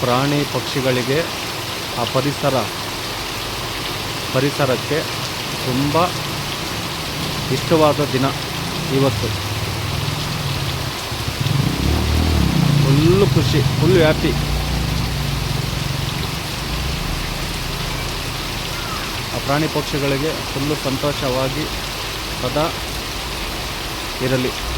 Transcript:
ಪ್ರಾಣಿ ಪಕ್ಷಿಗಳಿಗೆ ಆ ಪರಿಸರ, ಪರಿಸರಕ್ಕೆ ತುಂಬ ಇಷ್ಟವಾದ ದಿನ ಇವತ್ತು. ಫುಲ್ಲು ಖುಷಿ ಫುಲ್ ಹ್ಯಾಪಿ. ಆ ಪ್ರಾಣಿ ಪಕ್ಷಿಗಳಿಗೆ ಫುಲ್ಲು ಸಂತೋಷವಾಗಿ ಸದಾ ಇರಲಿ.